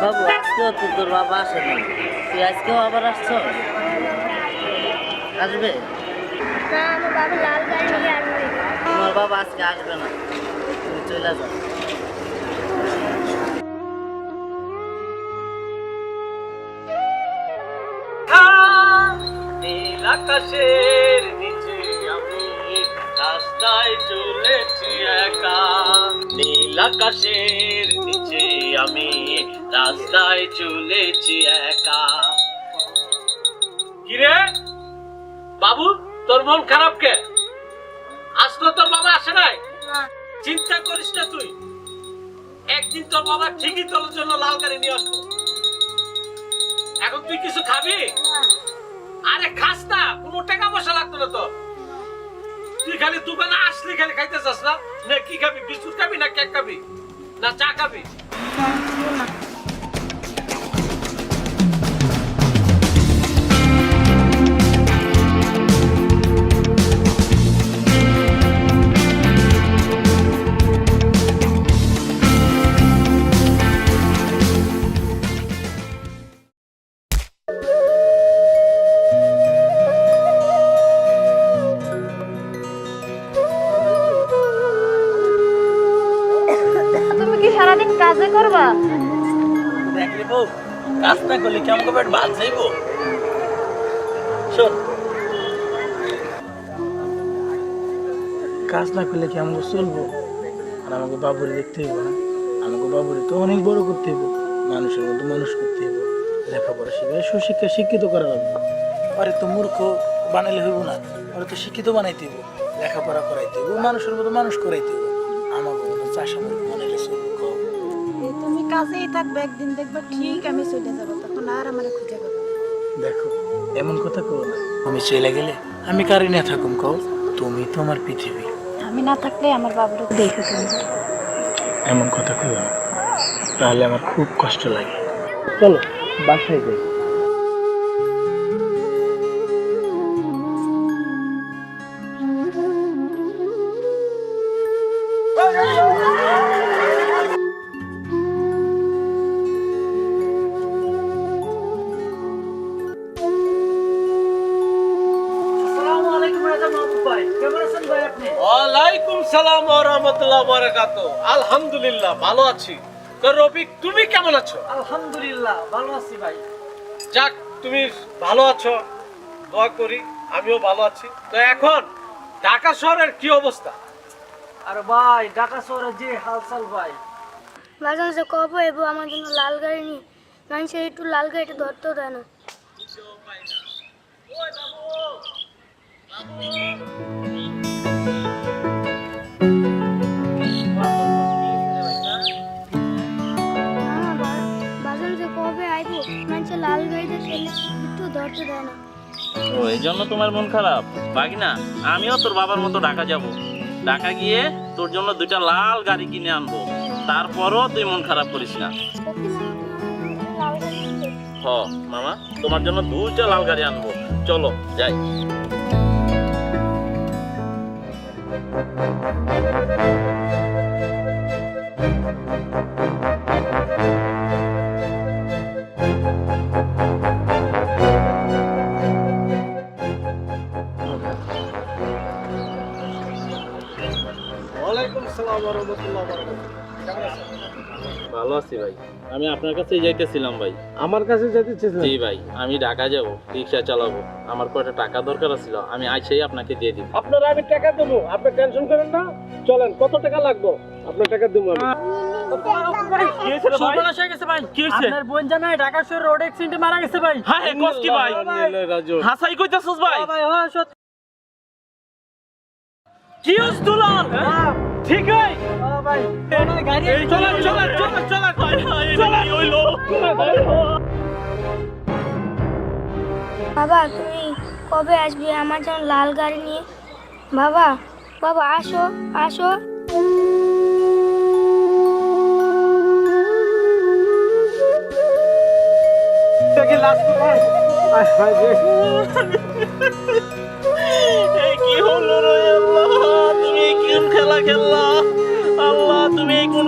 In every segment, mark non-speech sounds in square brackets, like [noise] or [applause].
বাবু আজকেও তো তোর বাবা আসে না তুই আজকেও আবার আসছ? আসবে। তোমার বাবা আজকে আসবে না। তুমি চলে যাও। নীল আকাশের নিচে আমি রাস্তায় চলেছি একা। নীল আকাশের নিচে আমি। রাস্তায় চলেছি একা। কিরে? বাবু তোর মন খারাপ কে? আজ তো তোর বাবা আসে নাই। চিন্তা করিস না তুই। একদিন তোর বাবা ঠিকই তোর জন্য লাল গাড়ি নিয়ে আসব। এখন তুই কিছু খাবি? আরে খাস না কোনো টাকা পয়সা লাগতো না তো তুই খালি দোকানে আসলে খালি খাইতে চাস না? না কি খাবি? বিস্কুট খাবি না কেক খাবি? না চা খাবি? করবা? কাজ না করলে কাজ না করলে কি আমাকে চলবো? আর আমাকে বাবুরে দেখতে হইব না। আমাকে বাবুরে তো অনেক বড় করতে হইব। মানুষের মতো মানুষ করতে হইব। লেখাপড়া শিখে সুশিক্ষা শিক্ষিত করা লাগবে। আরে তো মূর্খ, বানাইলে হইব না। ওরা তো শিক্ষিত বানাইতে হইব। লেখাপড়া করাইতে হইব, মানুষের মতো মানুষ করাইতে হইব। আমাকে মতো চাষা মূর্খ বানাইলে চলবে কও। কাজেই থাকবে একদিন দেখবে ঠিক আমি চলে যাব তখন আর আমার খুঁজে পাবো দেখো এমন কথা কো না। আমি চলে গেলে আমি কারি না থাকুম কও তুমি তো আমার পৃথিবী। আমি না থাকলে আমার বাবুর দেখে তুমি। এমন কথা কো তাহলে আমার খুব কষ্ট লাগে। চলো বাসায় যাই। আসসালামু মাহবুব ভাই কেমন আছেন ভাই আপনি ওয়ালাইকুম সালাম ওয়া রাহমাতুল্লাহ ওয়া বারাকাতু আলহামদুলিল্লাহ ভালো আছি। তো রফিক তুমি কেমন আছো? আলহামদুলিল্লাহ ভালো আছি ভাই। যাক তুমি ভালো আছো দোয়া করি আমিও ভালো আছি। তো এখন ঢাকা শহরের কি অবস্থা? আর ভাই ঢাকা শহরে যে হালচাল ভাই। বাজান সে কবে আমার জন্য লাল গাড়ি নিয়ে মানুষের একটু লাল গাড়িটা ধরতেও দেয় না। ধরতে দেয় না। ও, এই জন্য তোমার মন খারাপ। বাগিনা আমিও তোর বাবার মতো ঢাকা যাব। ঢাকা গিয়ে তোর জন্য দুইটা লাল গাড়ি কিনে আনব। তারপরও তুই মন খারাপ করিস না। হ, মামা, তোমার জন্য দুইটা লাল গাড়ি আনব। চলো, যাই। ওয়ালাইকুম সালাম ভালো আছি ভাই। আমি আপনার কাছেই যাইতেছিলাম ভাই। আমার কাছে যেতে জি ভাই আমি ঢাকা যাব রিক্সা চালাবো। আমার কয়টা টাকা দরকার ছিল আমি আইসাই আপনাকে দিয়ে দিব। আপনারা আমি টাকা দেবো আপনি টেনশন করেন না। চলেন কত টাকা লাগবে? আপনার টাকা দেবো আমি। সর্বনাশ গেছে ভাই কি হয়েছে? আপনার বোন ঢাকা শহরে রোড মারা গেছে ভাই। হ্যাঁ কি ভাই? হাসাই কইতাছস ভাই। হ্যাঁ হ্যাঁ। দুলাল হ্যাঁ ভাই। গাড়ি চলেন হইল বাবা তুমি কবে আসবে? আমার জন্য লাল গাড়ি নিয়ে বাবা বাবা আসো আসো। লাস্ট [laughs]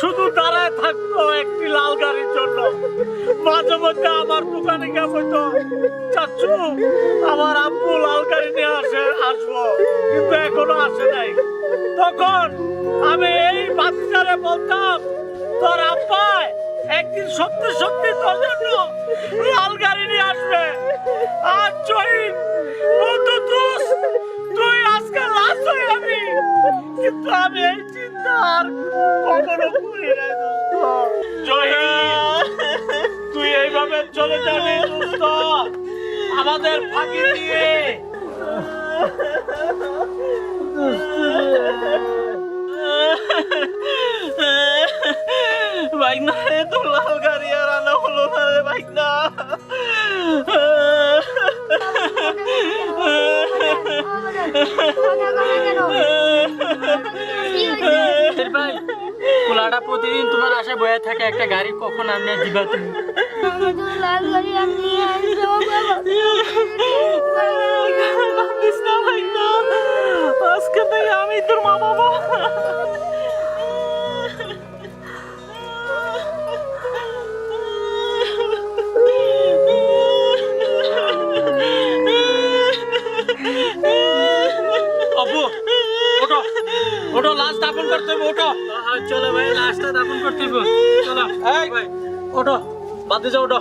শুধু দাঁড়ায় থাকতো একটি লাল গাড়ির জন্য। মাঝে মধ্যে আমার দোকানে গিয়ে বলতো, চাচু, আমার আব্বু লাল গাড়ি নিয়ে আসে, আসব। কিন্তু এখনও আসে নাই। তখন আমি এই বাচ্চারে বলতাম, তোর আব্বাই একদিন সত্যি সত্যি তোর জন্য লাল গাড়ি নিয়ে আসবে। আর তুস তুই আজকে লাশ হয়ে যাবি। কিন্তু আমি এই আর কখনো নাই দোস্ত তুই এইভাবে চলে যাবি আমাদের ফাঁকি দিয়ে। বাইক না তো লাল গাড়ি আর আনা প্রতিদিন তোমার আশা বয়ে থাকে একটা গাড়ি, কখন আমি দিবা তুমি? আজকে আমি তোর মা বাবা। ওঠো বাদে যাও ওঠো।